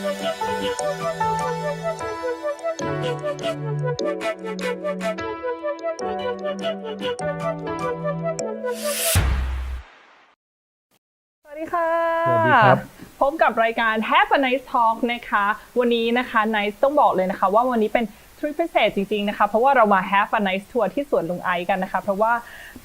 สวัสดีค่ะ สวัสดีครับ พบกับรายการ Have a Nice Talk นะคะ วันนี้นะคะ Nice ต้องบอกเลยนะคะ ว่าวันนี้เป็นทริปพิเศษจริงๆนะคะ เพราะว่าเรามา Have a Nice Tour ที่สวนลุงไอซ์กันนะคะ เพราะว่า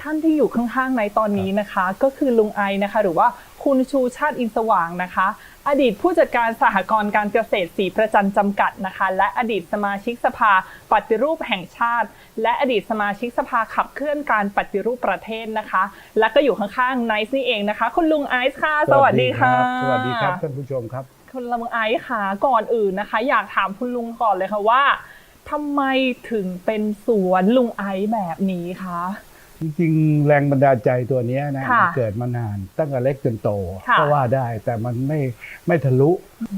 ท่านที่อยู่ข้างๆในตอนนี้นะคะ ก็คือลุงไอซ์นะคะ หรือว่าคุณชูชาติอินสว่างนะคะ อดีตผู้จัดการสหกรณ์การเกษตรสีประจันจำกัดนะคะ และอดีตสมาชิกสภาปฏิรูปแห่งชาติ และอดีตสมาชิกสภาขับเคลื่อนการปฏิรูปประเทศนะคะ และก็อยู่ข้างๆไนซ์นี่เองนะคะ คุณลุงไอซ์ค่ะ สวัสดีค่ะ สวัสดีครับท่านผู้ชมครับ คุณลุงไอซ์ค่ะก่อนอื่นนะคะ อยากถามคุณลุงก่อนเลยค่ะว่าทำไมถึงเป็นสวนลุงไอซ์แบบนี้คะ จริงๆแรงบันดาลใจตัวเนี้ยนะค่ะมันเกิดมานานตั้งแต่เล็กจนโตค่ะก็ว่าได้แต่มันไม่ไม่ทะลุ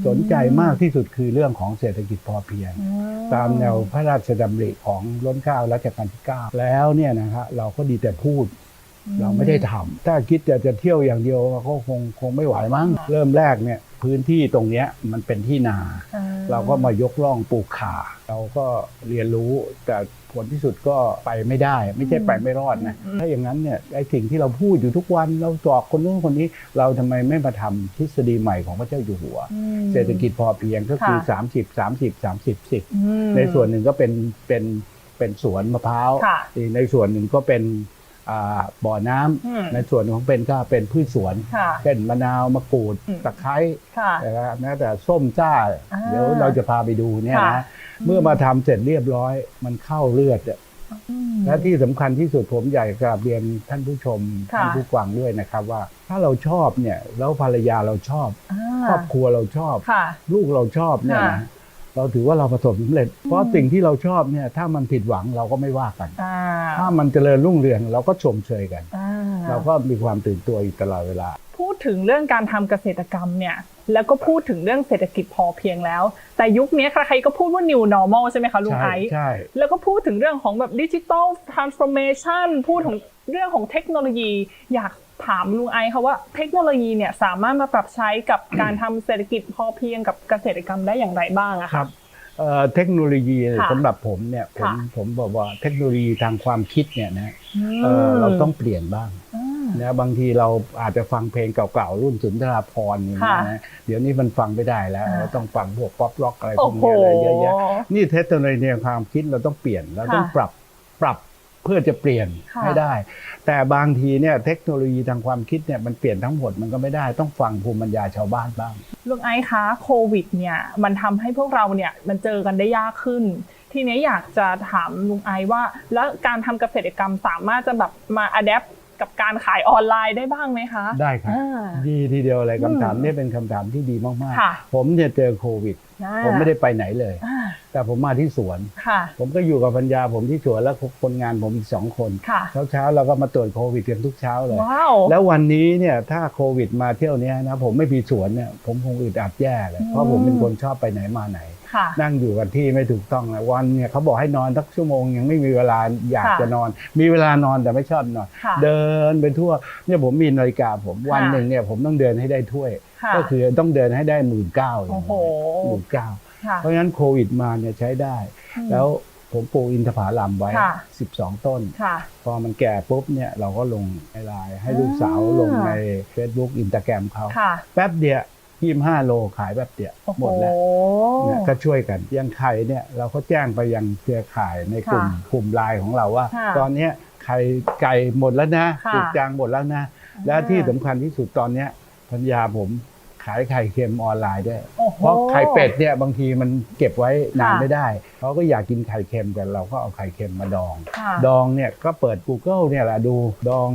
สนใจมากที่สุดคือเรื่องของเศรษฐกิจพอเพียงอืตามแนวพระราชดำริของล้นเกล้ารัชกาลที่ 9 แล้วเนี่ยนะฮะเราก็ดีแต่พูด เราไม่ได้ทำถ้าคิดจะจะเที่ยวอย่างเดียวก็คงคงไม่ไหวมั้งเริ่มแรกเนี่ย พื้นที่ตรงเนี้ยมันเป็นที่นาอ่เราก็มายกร่องปลูกข่า เราก็เรียนรู้แต่ผลที่สุดก็ไปไม่ได้ ไม่ใช่ไปไม่รอดนะถ้าอย่างนั้นเนี่ยไอ้สิ่งที่เราพูดอยู่ทุกวันเราจอกคนนู้นคนนี้ เราทำไมไม่มาทำทฤษฎีใหม่ของพระเจ้าอยู่หัวอืมเศรษฐกิจพอเพียงก็คือค่ะ30 30 30 10อืมในส่วนหนึ่งก็เป็นเป็นเป็นสวนมะพร้าวค่ะอีกในส่วนหนึ่งก็เป็นอ่า บ่อน้ำอืมในส่วนของเป็นก็เป็นพืชสวน ค่ะเช่นมะนาวมะกรูดอืม ตะไคร้ค่ะ นะครับแม้แต่ส้มจ้าอ่าเดี๋ยวเราจะพาไปดูเนี่ยค่ะ นะเมื่อมาทำเสร็จเรียบร้อย มันเข้าเลือดอะ อืม และที่สำคัญที่สุดผมอยากกราบเรียนท่านผู้ชมค่ะ ท่านผู้ฟังด้วยนะครับว่า ถ้าเราชอบเนี่ยแล้วภรรยาเราชอบ อ่าครอบครัวเราชอบ ค่ะ ลูกเราชอบเนี่ยค่ะนะ เราถือว่าเราประสบสำเร็จ เพราะสิ่งที่เราชอบเนี่ยถ้ามันผิดหวังเราก็ไม่ว่ากัน อ่าถ้ามันเจริญรุ่งเรืองเราก็ชมเชยกัน อ่า เราก็มีความตื่นตัวอยู่ตลอดเวลา พูดถึงเรื่องการทำเกษตรกรรมเนี่ย แล้วก็พูดถึงเรื่องเศรษฐกิจพอเพียงแล้ว แต่ยุคนี้ใครๆก็พูดว่า new normal ใช่ไหมคะลุงใช่ไอซ์ใช่ แล้วก็พูดถึงเรื่องของแบบดิจิทัลทรานส์ฟอร์เมชันพูดถึงเรื่องของเทคโนโลยี อยาก ถามลุงไอซ์ค่ะว่าเทคโนโลยีเนี่ยสามารถมาปรับใช้กับการทำเศรษฐกิจพอเพียงกับเกษตรกรรมได้อย่างไรบ้างอะคคะรับเอ่อเทคโนโลยีเนี่ยค่ะสำหรับผมเนี่ยผมค่ะ ผมบอกว่าเทคโนโลยีทางความคิดเนี่ยนะมเอ่อเราต้องเปลี่ยนบ้างอ่านะบางทีเราอาจจะฟังเพลงเก่าๆรุ่นสุนทราภรณ์อย่างนี้ค่ะนะเดี๋ยวนี้มันฟังไม่ได้แล้วอ่าเราต้องฟังพวกป๊อปร็อกอะไรพโอ้วกโหนี้อะไรเยอะแยะนี่เทคโนโลยีในความคิดเราต้องเปลี่ยนเราต้องค่ะ ปรับปรับเพื่อจะเปลี่ยนค่ะให้ได้ แต่บางทีเนี่ยเทคโนโลยีทางความคิดเนี่ยมันเปลี่ยนทั้งหมดมันก็ไม่ได้ต้องฟังภูมิปัญญาชาวบ้านบ้างลุงไอซ์คะโควิดเนี่ยมันทำให้พวกเราเนี่ยมันเจอกันได้ยากขึ้น ทีนี้อยากจะถามลุงไอซ์ว่า แล้วการทำเกษตรกรรมสามารถจะแบบมาอัดแอปกับการขายออนไลน์ได้บ้างไหมคะ ได้ครับอ่าดีทีเดียวเลยอืมคำถามนี้เป็นคำถามที่ดีมากค่ะๆผมเนี่ยเจอโควิดอ่าผมไม่ได้ไปไหนเลยอ่า แต่ผมมาที่สวน ค่ะ ผมก็อยู่กับพัญญาผมที่สวนแล้วคนงานผมอีกสองคน ค่ะ เช้าเช้าๆเราก็มาตรวจโควิดกันทุกเช้าเลย ว้าว แล้ววันนี้เนี่ยถ้าโควิดมาเที่ยวเนี้ยนะผมไม่มีสวนเนี่ยผมคงอึดอัดแย่เลย เพราะผมเป็นคนชอบไปไหนมาไหน ค่ะ นั่งอยู่กันที่ไม่ถูกต้องนะวันเนี่ยเขาบอกให้นอนสักชั่วโมงยังไม่มีเวลาอยากค่ะจะนอน มีเวลานอนแต่ไม่ชอบนอน ค่ะเดินไปทั่วเนี่ยผมมีนาฬิกาผมวันค่ะหนึ่งเนี่ยผมต้องเดินให้ได้ถ้วย ค่ะ ก็คือต้องเดินให้ได้หมื่นเก้าโอ้โห หมื่นเก้าค่ะ เพราะฉะนั้นโควิดมาเนี่ยใช้ได้อืมแล้วผมปลูกอินทผลัมไว้ค่ะ12 ต้นค่ะพอมันแก่ปุ๊บเนี่ยเราก็ลงในไลน์ให้ลูกสาวอ่าลงใน Facebook อินสตาแกรมเขาค่ะแป๊บเดียว25โลขายแป๊บเดียวโอ้โหหมดแล้วเนี่ยก็ช่วยกันอยังไข่เนี่ยเราก็แจ้งไปยังเครือข่ายในกลุ่มค่ะกลุ่มไลน์ของเราว่าค่ะตอนเนี้ยไข่ไก่หมดแล้วนะค่ะถูกจางหมดแล้วนะ และที่สำคัญที่สุดตอนเนี้ยพัญญาผมขายไข่เค็มออนไลน์ด้วยโอ้โหเพราะไข่เป็ดเนี่ยบางทีมันเก็บไว้นานค่ะไม่ได้เขาก็อยากกินไข่เค็มกันเราก็เอาไข่เค็มมาดองค่ะดองเนี่ยก็เปิด Google เนี่ยแหละดูดอง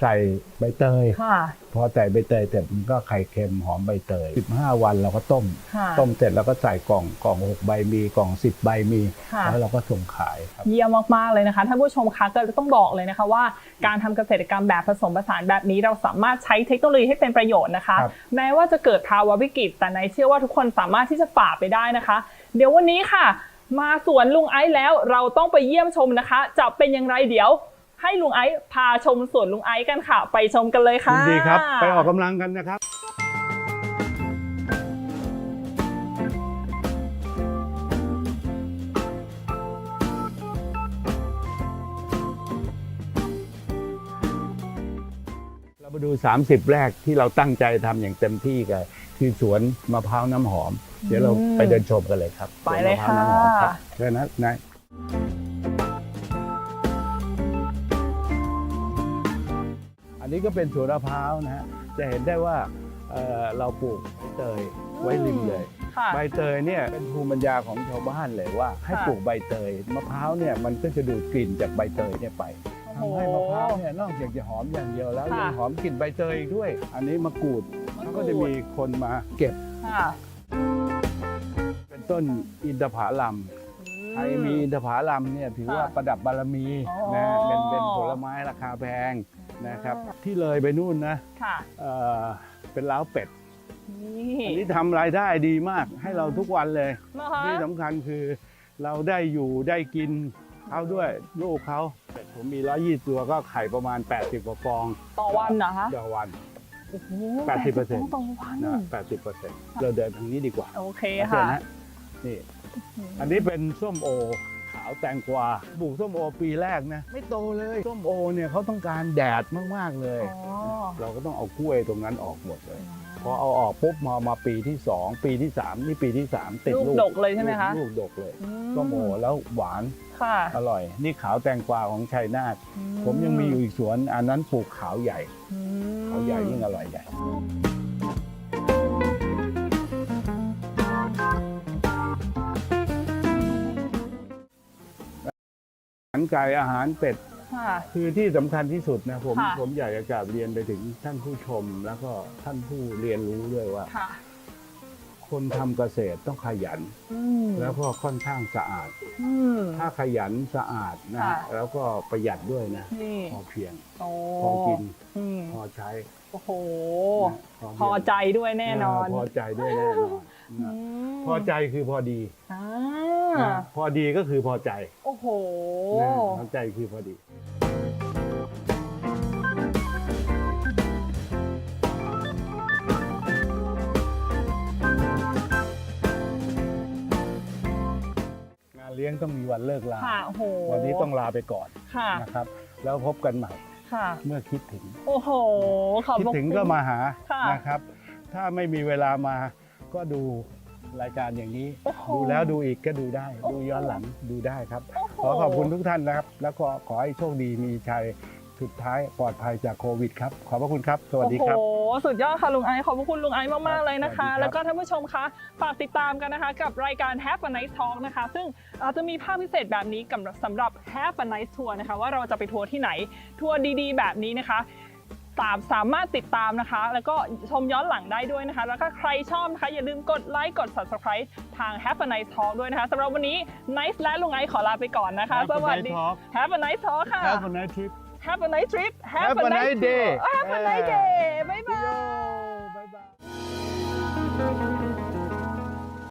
ใส่ใบเตยค่ะพ อใส่ใบเตยเสร็จมันก็ไข่เค็มหอมใบเตย 15 วันเราก็ต้มค่ะต้มเสร็จแล้วก็ใส่กล่องกล่อง6ใบมีกล่อง 10 ใบมีค่ะแล้วเราก็ส่งขายครับเยี่ยมมากๆเลยนะคะท่านผู้ชมคะก็ต้องบอกเลยนะคะว่า การทำเกษตรกรรมแบบผสมผสานแบบนี้เราสามารถใช้เทคโนโลยีให้เป็นประโยชน์นะคะครับแม้ว่าจะเกิดภาวะวิกฤต แต่ในเชื่อว่าทุกคนสามารถที่จะฝ่าไปได้นะคะ เดี๋ยววันนี้ค่ะ มาสวนลุงไอซ์แล้วเราต้องไปเยี่ยมชมนะคะ จะเป็นอย่างไรเดี๋ยว ให้ลุงไอซ์พาชมสวนลุงไอซ์กันค่ะ ไปชมกันเลยค่ะ ดีครับ ไปออกกำลังกันนะครับ เรามาดู 30 แรกที่เราตั้งใจทำอย่างเต็มที่กันคือสวนมะพร้าวน้ำหอม เดี๋ยวเราไปเดินชมกันเลยครับไปเลยสวนมพร้าวน้ำหอมค่ะ รับเชิญนะนาย นนี้ก็เป็นสวนมะพร้าวนะฮะจะเห็นได้ว่าเอ่อเราปลูกใบเตยไว้ริมเลย ค่ะ ใบเตยเนี่ยเป็นภูมิปัญญาของชาวบ้านเลยว่าให้ค่ะ ปลูกใบเตยมะพร้าวเนี่ยมันก็จะดูดกลิ่นจากใบเตยเนี่ยไปโอ้โห ทำให้มะพร้าวเนี่ยนอกจากจะหอมอย่างเดียวแล้วค่ะยังหอมกลิ่นใบเตยอีกด้วย อันนี้มะกรูดมะกรูด เขาก็จะมีคนมาเก็บค่ะเป็นต้นอินทผลัมใครมีอินทผลัมเนี่ยถือว่าค่ะประดับบารมีอ๋อ นะเป็นเป็นผลไม้ราคาแพง นะครับ ที่เลยไปนู่นนะค่ะเอ่อเป็นล้าวเป็ดนี่อันนี้ทำรายได้ดีมากให้เราทุกวันเลยนะคะที่สำคัญคือเราได้อยู่ได้กินเขาด้วยลูกเขาผมมีร้อยี่ตัวก็ไข่ประมาณ 80กว่าฟองต่อวันเหรอคะต่อวัน โอ้โห80%ต่อวันนะ80เปอร์เซ็นต์เราเดินทางนี้ดีกว่าโอเคเชิญค่ะนะนี่ อันนี้เป็นส้มโอขาวแตงกวาปลูกส้มโอปีแรกนะไม่โตเลยส้มโอเนี่ยเขาต้องการแดดมากๆเลยอ๋อเราก็ต้องเอากล้วยตรงนั้นออกหมดเลยพอเอาออกปุ๊บมามาปีที่สองปีที่สามนี่ปีที่สามติดลูกลูกดกเลยใช่ไหมคะลูกดกเลยอืส้มโอแล้วหวานค่ะอร่อย นี่ขาวแตงกวาของชัยนาทผมยังมีอยู่อีกสวน อันนั้นปลูกขาวใหญ่อืมขาวใหญ่ยิ่งอร่อยใหญ่ อาหารไก่อาหารเป็ด ค่ะ คือที่สำคัญที่สุดนะผมค่ะ ผมอยากจะกราบเรียนไปถึงท่านผู้ชมแล้วก็ท่านผู้เรียนรู้ด้วยว่า ค่ะคนทำเกษตรต้องขยัน อืมแล้วก็ค่อนข้างสะอาด อืม ถ้าขยันสะอาดนะค่ะ แล้วก็ประหยัดด้วยนะนี่พอเพียงโอ้พอกินอืมพอใช้โอ้โห นะเพียง พอใจด้วยแน่นอนาพอใจด้วยแน่นอนอื นะมพอใจคือพอดีอ่านะพอดีก็คือพอใจโอ้โห นะพอใจคือพอดี งานเลี้ยงต้องมีวันเลิกลา ค่ะโอ้โหวันนี้ต้องลาไปก่อนค่ะนะครับ แล้วพบกันใหม่ค่ะ เมื่อคิดถึง โอ้โห ขอบคิดพระถึงคุณ ก็มาหาค่ะ นะครับ ถ้าไม่มีเวลามา ก็ดูรายการอย่างนี้โอ้โหดูแล้วดูอีกก็ดูได้โอ้โหดูย้อนหลังดูได้ครับโอ้โหขอขอบคุณทุกท่านนะครับ แล้วก็ขอให้โชคดีมีชัยสุดท้ายปลอดภัยจากโควิดครับ ขอบพระคุณครับ สวัสดีครับ โอ้โห สุดยอดค่ะลุงไอซ์ขอบพระคุณลุงไอซ์มากๆเลยนะครัคะบแล้วก็ท่านผู้ชมคะ ฝากติดตามกันนะคะ กับรายการ Have a Nice Talk นะคะ ซึ่งเราจะมีภาพพิเศษแบบนี้กับสำหรับ Have a Nice Tour นะคะ ว่าเราจะไปทัวร์ที่ไหน ทัวร์ดีๆ แบบนี้นะคะ สามสามารถติดตามนะคะ แล้วก็ชมย้อนหลังได้ด้วยนะคะ แล้วก็ใครชอบนะคะ อย่าลืมกดไลค์กด subscribe ทาง Have a Nice Talk ด้วยนะคะสำหรับวันนี้ Nice และลุงไอซ์ขอลาไปก่อนนะคะ Have a สวัส nice ดี talk Have a Nice Talk ค่ะ Have a nice trip Have a nice trip Have a nice day tour Have a nice day บ๊ายบาย